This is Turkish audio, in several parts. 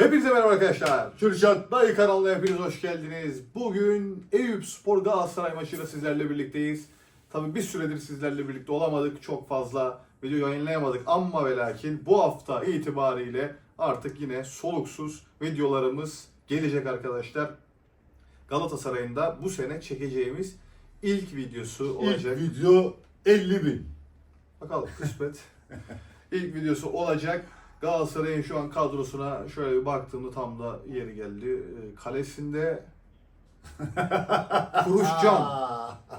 Hepinize merhaba arkadaşlar. Kürşat Dayı kanalına hepiniz hoş geldiniz. Bugün Eyüp Spor Galatasaray maçıyla sizlerle birlikteyiz. Tabi bir süredir sizlerle birlikte olamadık. Çok fazla video yayınlayamadık ama ve lakin bu hafta itibariyle artık yine soluksuz videolarımız gelecek arkadaşlar. Galatasaray'ın da bu sene çekeceğimiz ilk videosu olacak. İlk video 50 bin. Bakalım kısmet. İlk videosu olacak. Galatasaray'ın şu an kadrosuna şöyle bir baktığımda tam da yeri geldi. Ee, Kalesinde Kuruşcan.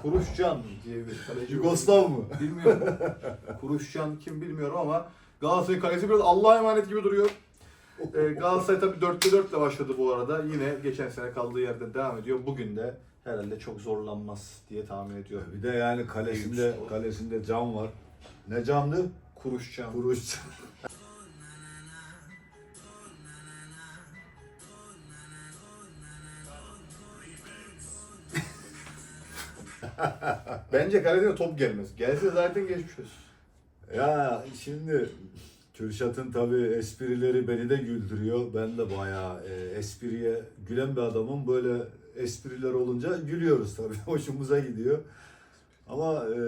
Kuruşcan diye bir kaleci. Yugoslav mı? Bilmiyorum. Kuruşcan kim bilmiyorum ama Galatasaray kalesi biraz Allah'a emanet gibi duruyor. Ee, Galatasaray tabii 4'te 4 ile başladı bu arada. Yine geçen sene kaldığı yerden devam ediyor. Bugün de herhalde çok zorlanmaz diye tahmin ediyorum. Bir de yani kalesinde kalesinde cam var. Ne camdı? Kuruşcan. Kuruş. Bence kalesine top gelmez. Gelse zaten geçmiş olsun. ya şimdi Kürşat'ın tabi esprileri beni de güldürüyor. Ben de bayağı e, espriye gülen bir adamım. Böyle espriler olunca gülüyoruz tabii. Hoşumuza gidiyor. Ama e,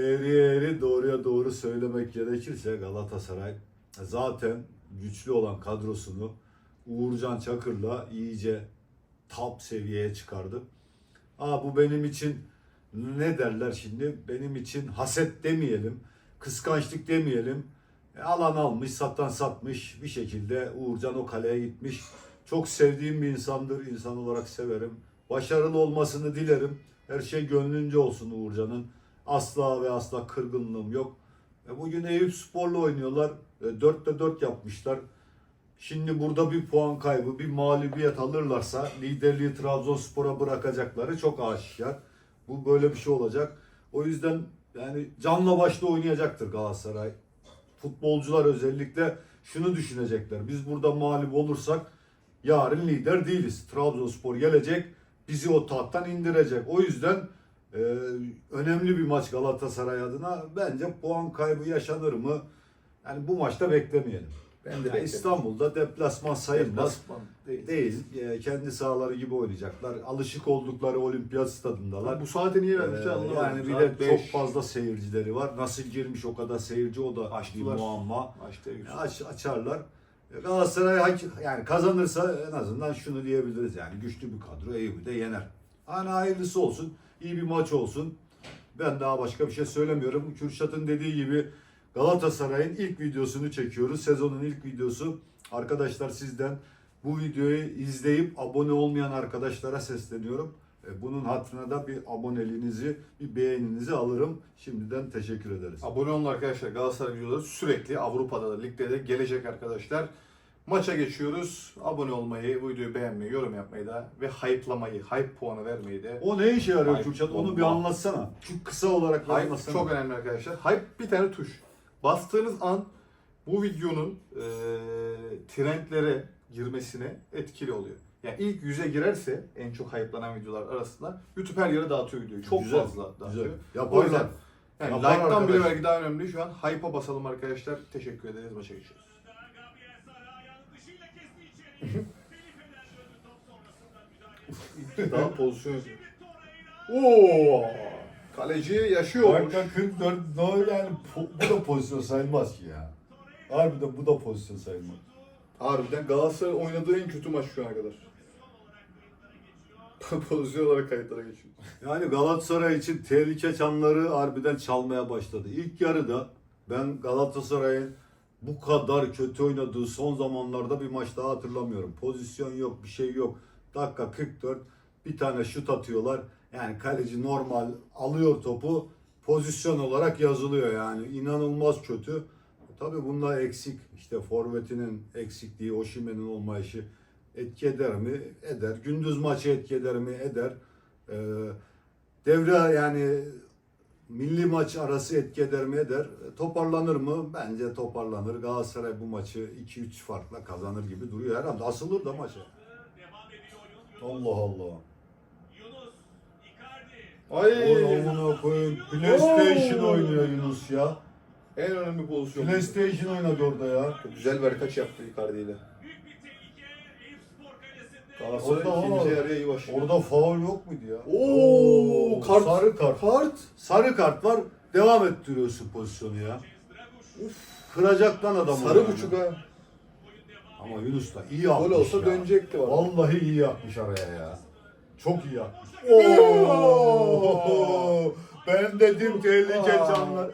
eğriye eğri doğruya doğru söylemek gerekirse Galatasaray zaten güçlü olan kadrosunu Uğurcan Çakır'la iyice top seviyeye çıkardı. Aa bu benim için ne derler şimdi? Benim için haset demeyelim, kıskançlık demeyelim. E, alan almış, satan satmış bir şekilde Uğurcan o kaleye gitmiş. Çok sevdiğim bir insandır, insan olarak severim. Başarılı olmasını dilerim. Her şey gönlünce olsun Uğurcan'ın. Asla ve asla kırgınlığım yok. E, bugün Eyüp Spor'la oynuyorlar. E, 4'te 4 yapmışlar. Şimdi burada bir puan kaybı, bir mağlubiyet alırlarsa liderliği Trabzonspor'a bırakacakları çok aşikar. Bu böyle bir şey olacak. O yüzden yani canla başla oynayacaktır Galatasaray. Futbolcular özellikle şunu düşünecekler. Biz burada mağlup olursak yarın lider değiliz. Trabzonspor gelecek, bizi o tahttan indirecek. O yüzden e, önemli bir maç Galatasaray adına. Bence puan kaybı yaşanır mı? Yani bu maçta beklemeyelim. Ben de Yani. İstanbul'da deplasman sayılmaz. Deplasman değil. Değil. E, kendi sahaları gibi oynayacaklar. Alışık oldukları olimpiyat stadındalar. Bu saate niye Ee, vermişler anlamadım. yani bir de beş. çok fazla seyircileri var. Nasıl girmiş o kadar seyirci o da bir Açtılar. muamma. Yüz. E, Aç, açarlar. Galatasaray yani kazanırsa en azından şunu diyebiliriz yani güçlü bir kadro Eyüp'ü de yener. Hani hayırlısı olsun. iyi bir maç olsun. Ben daha başka bir şey söylemiyorum. Kürşat'ın dediği gibi Galatasaray'ın ilk videosunu çekiyoruz. Sezonun ilk videosu. Arkadaşlar sizden bu videoyu izleyip abone olmayan arkadaşlara sesleniyorum. E, Bunun hatırına da bir aboneliğinizi, bir beğeninizi alırım. Şimdiden teşekkür ederiz. Abone olun arkadaşlar. Galatasaray videoları sürekli Avrupa'da da ligde de gelecek arkadaşlar. Maça geçiyoruz. Abone olmayı, bu videoyu beğenmeyi, yorum yapmayı da ve hype'lamayı, hype puanı vermeyi de O ne işe yarıyor Kürşat? Onu bir anlatsana. Şu kısa olarak Hype anlatsana. çok önemli arkadaşlar. Hype bir tane tuş. Bastığınız an bu videonun e, trendlere girmesine etkili oluyor. Yani ilk yüze girerse en çok hype'lanan videolar arasında YouTube her yere dağıtıyor videoyu. Çok Güzel, fazla dağıtıyor. Güzel. O Yaparlar. yüzden yani Yapar like'tan bile arkadaş. belki daha önemli. Şu an hype'a basalım arkadaşlar. Teşekkür ederiz. Maça geçiyoruz. Daha pozisyon. Oo! Kaleci yaşıyormuş. Dakika 44 no yani po- bu da pozisyon sayılmaz ki ya. Harbiden bu da pozisyon sayılmaz. Harbiden Galatasaray oynadığı en kötü maç şu ana kadar. Pozisyon olarak kayıtlara geçiyor. Yani Galatasaray için tehlike çanları harbiden çalmaya başladı. İlk yarıda ben Galatasaray'ın bu kadar kötü oynadığı son zamanlarda bir maç daha hatırlamıyorum. Pozisyon yok, bir şey yok. Dakika 44 bir tane şut atıyorlar. Yani kaleci normal alıyor topu. Pozisyon olarak yazılıyor yani. inanılmaz kötü. Tabii bunda eksik. işte forvetinin eksikliği, Oşimen'in olmayışı etki eder mi? Eder. Gündüz maçı etki eder mi? Eder. Ee, devre yani milli maç arası etki eder mi? Eder. Toparlanır mı? Bence toparlanır. Galatasaray bu maçı 2-3 farkla kazanır gibi duruyor. Herhalde asılır da maça. Allah Allah. Ay! Onu koyun. PlayStation oynuyor Yunus ya. En önemli pozisyon. PlayStation oynadı orada ya. Güzel bir kaç yaptı Icardi ile. Büyük bir tehlike. Galatasaray Orada ikinci ama- yarıya iyi başladı. Orada faul yok muydu ya? Oo, kart. Sarı kart. Kart. Sarı kart var. Devam ettiriyorsun pozisyonu ya. Kıracak lan adamı. Sarı yani. buçuk ha. Ama Yunus da iyi yapmış Gol olsa ya. dönecekti var. Vallahi iyi yapmış araya ya. Çok iyi yapmış. Oo! Ben dedim tehlike çanları.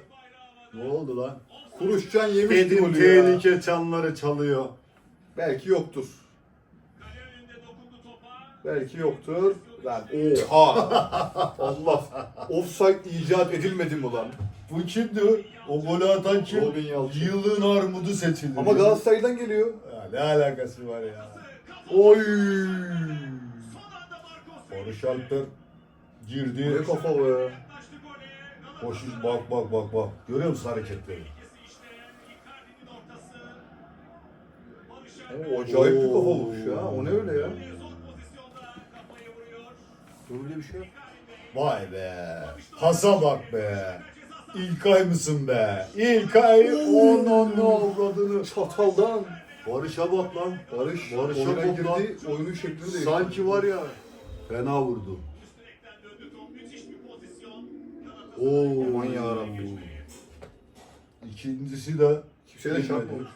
Ne oldu lan? Kuruşcan yemiş Dedim golü ya. tehlike çanları çalıyor. Belki yoktur. Belki yoktur. Lan oha. Allah. Offside icat edilmedi mi lan? Bu kimdi? O golü atan kim? Robin Yalçın. Yılın armudu seçildi. Ama Galatasaray'dan geliyor. Ya ne alakası var ya? Oy. Barış Alper girdi. Ne kafa be. Koşuş bak bak bak bak. Görüyor musun hareketleri? Alper acayip bir kafa vuruş ya. O ne öyle ya? Öyle bir şey yok. Vay be. Pasa bak be. İlkay mısın be? İlkay onun ne avradını. Çataldan. Barış'a bak lan. Barış, Barış'a bak lan. Oyunun şeklini değiştirdi. Sanki var ya. Fena vurdu. Direkten döndü top. Müthiş bir pozisyon. Oo. Aman yarabbim. İkincisi de Kimse de çarpmamış.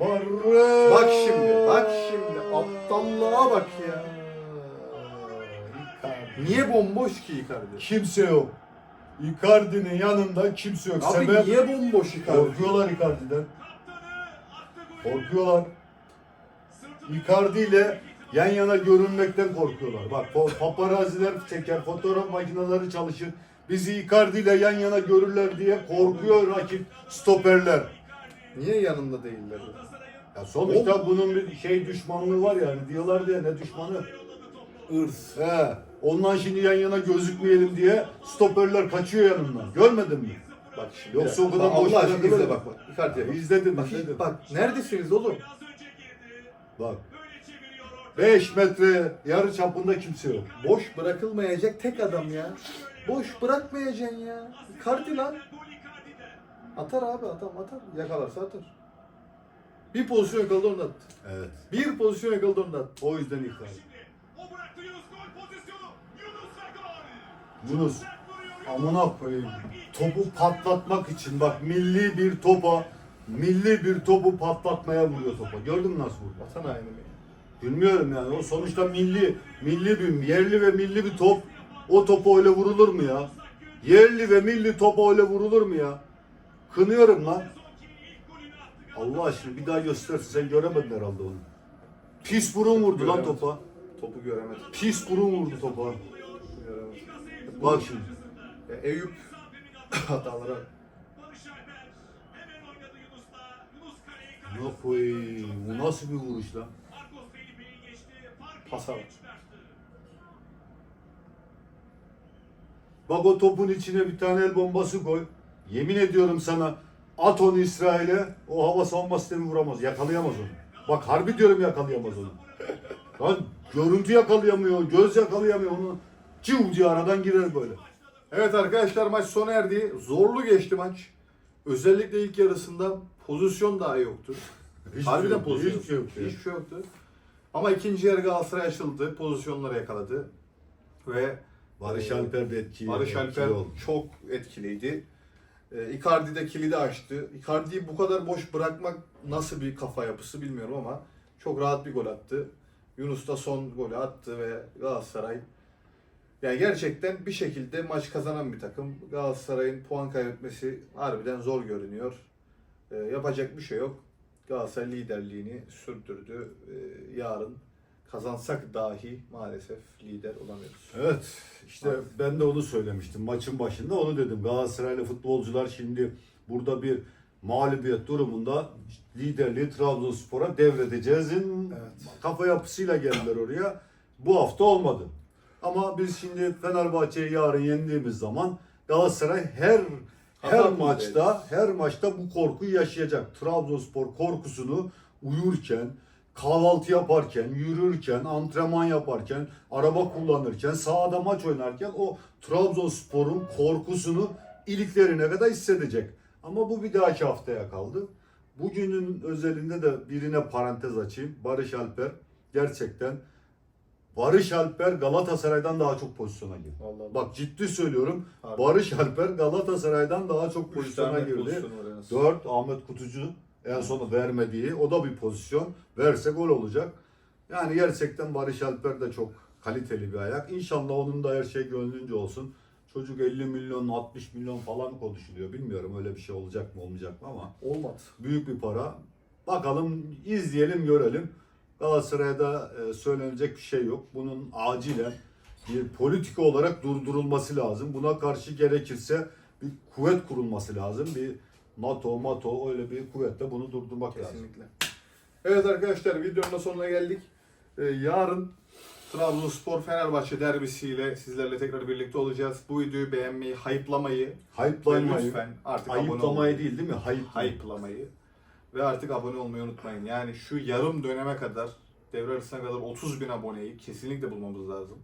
Barış. Bak şimdi, bak şimdi. Aptallığa bak ya. Niye bomboş ki Icardi? Kimse yok. Icardi'nin yanında kimse yok. Abi Sebep niye bomboş Icardi? korkuyorlar Icardi'den. Korkuyorlar. Icardi ile yan yana görünmekten korkuyorlar. Bak paparaziler çeker, fotoğraf makineleri çalışır. Bizi Icardi ile yan yana görürler diye korkuyor rakip stoperler. Niye yanında değiller? Ya sonuçta bunun bir şey düşmanlığı var yani. Diyorlar diye ne düşmanı? Irs. He. Ondan şimdi yan yana gözükmeyelim diye stoperler kaçıyor yanından. Görmedin mi? Bak şimdi. Yoksa o kadar Bak, boş Allah aşkına izle bak bak. Icardi'ye bak. İzledim, Bak, izledim. bak neredesiniz oğlum? Bak. Böyle çeviriyor orta. 5 metre yarı çapında kimse yok. Boş bırakılmayacak tek adam ya. Boş bırakmayacaksın ya. Icardi'den. Atar abi adam atar. Yakalarsa atar. Bir pozisyon yakaladı onu attı. Evet. Bir pozisyon yakaladı onu attı. O yüzden bıraktı Yunus gol pozisyonu. Yunus ve gol. Yunus Sert vuruyor. amına koyayım. Topu patlatmak için bak milli bir topa milli bir topu patlatmaya vuruyor topa. Gördün mü nasıl vurdu? Vatan haini mi? Bilmiyorum yani. O sonuçta milli milli bir yerli ve milli bir top. O topa öyle vurulur mu ya? Yerli ve milli topa öyle vurulur mu ya? Kınıyorum lan. Allah aşkına bir daha göstersin. Sen göremedin herhalde onu. Pis burun vurdu lan Göremedim. topa. Topu göremedim. Pis burun vurdu topa. göremedim. Bak şimdi. Ya Eyüp hatalara. Kaybetti. koyayım? Bu nasıl bir vuruş lan? Pasa bak. Bak o topun içine bir tane el bombası koy. Yemin ediyorum sana at onu İsrail'e o hava savunma sistemi vuramaz. Yakalayamaz onu. Bak harbi diyorum yakalayamaz onu. Lan görüntü yakalayamıyor, göz yakalayamıyor onu. Civ diye aradan girer böyle. Evet arkadaşlar maç sona erdi. Zorlu geçti maç. Özellikle ilk yarısında pozisyon daha yoktu. Hiçbir Harbiden şey pozisyon. hiçbir şey yok ya. Hiçbir şey yoktu. Ama ikinci yarı Galatasaray açıldı. Pozisyonları yakaladı. Ve Barış e, Alper de etkili. Barış etkili Alper oldu. çok etkiliydi. E, Icardi de kilidi açtı. Icardi'yi bu kadar boş bırakmak nasıl bir kafa yapısı bilmiyorum ama çok rahat bir gol attı. Yunus da son golü attı ve Galatasaray yani gerçekten bir şekilde maç kazanan bir takım. Galatasaray'ın puan kaybetmesi harbiden zor görünüyor. E, yapacak bir şey yok. Galatasaray liderliğini sürdürdü. E, yarın kazansak dahi maalesef lider olamıyoruz. Evet işte ben de onu söylemiştim maçın başında onu dedim. Galatasaraylı futbolcular şimdi burada bir mağlubiyet durumunda liderliği Trabzonspor'a devredeceğizin Evet. kafa yapısıyla geldiler oraya. Bu hafta olmadı. Ama biz şimdi Fenerbahçe'yi yarın yendiğimiz zaman Galatasaray her her Hata maçta her maçta bu korkuyu yaşayacak. Trabzonspor korkusunu uyurken, kahvaltı yaparken, yürürken, antrenman yaparken, araba kullanırken, sahada maç oynarken o Trabzonspor'un korkusunu iliklerine kadar hissedecek. Ama bu bir dahaki haftaya kaldı. Bugünün özelinde de birine parantez açayım. Barış Alper gerçekten Barış Alper Galatasaray'dan daha çok pozisyona girdi. Vallahi Bak ciddi söylüyorum. Harbi. Barış Alper Galatasaray'dan daha çok pozisyona girdi. pozisyon var en az. 4 Ahmet Kutucu en sonu vermediği o da bir pozisyon. Verse gol olacak. Yani gerçekten Barış Alper de çok kaliteli bir ayak. İnşallah onun da her şey gönlünce olsun. Çocuk 50 milyon 60 milyon falan konuşuluyor. Bilmiyorum öyle bir şey olacak mı olmayacak mı ama Olmadı. büyük bir para. Bakalım izleyelim görelim. Galatasaray'da e, söylenecek bir şey yok. Bunun acilen bir politika olarak durdurulması lazım. Buna karşı gerekirse bir kuvvet kurulması lazım. Bir NATO, MATO öyle bir kuvvetle bunu durdurmak lazım. Kesinlikle. Evet arkadaşlar videonun da sonuna geldik. Ee, yarın Trabzonspor Fenerbahçe derbisiyle sizlerle tekrar birlikte olacağız. Bu videoyu beğenmeyi, hype'lamayı ve Hype'lamayı, lütfen artık abone ayıplamayı değil değil mi? Hype. hype'lamayı ve artık abone olmayı unutmayın. Yani şu yarım döneme kadar devre arasına kadar 30 bin aboneyi kesinlikle bulmamız lazım.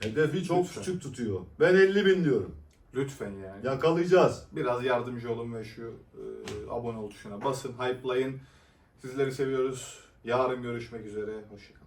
Hedefi çok Lütfen. küçük tutuyor. Ben 50 bin diyorum. Lütfen yani. Yakalayacağız. Biraz yardımcı olun ve şu e, abone ol tuşuna basın, hype'layın. Sizleri seviyoruz. Yarın görüşmek üzere. Hoşçakalın.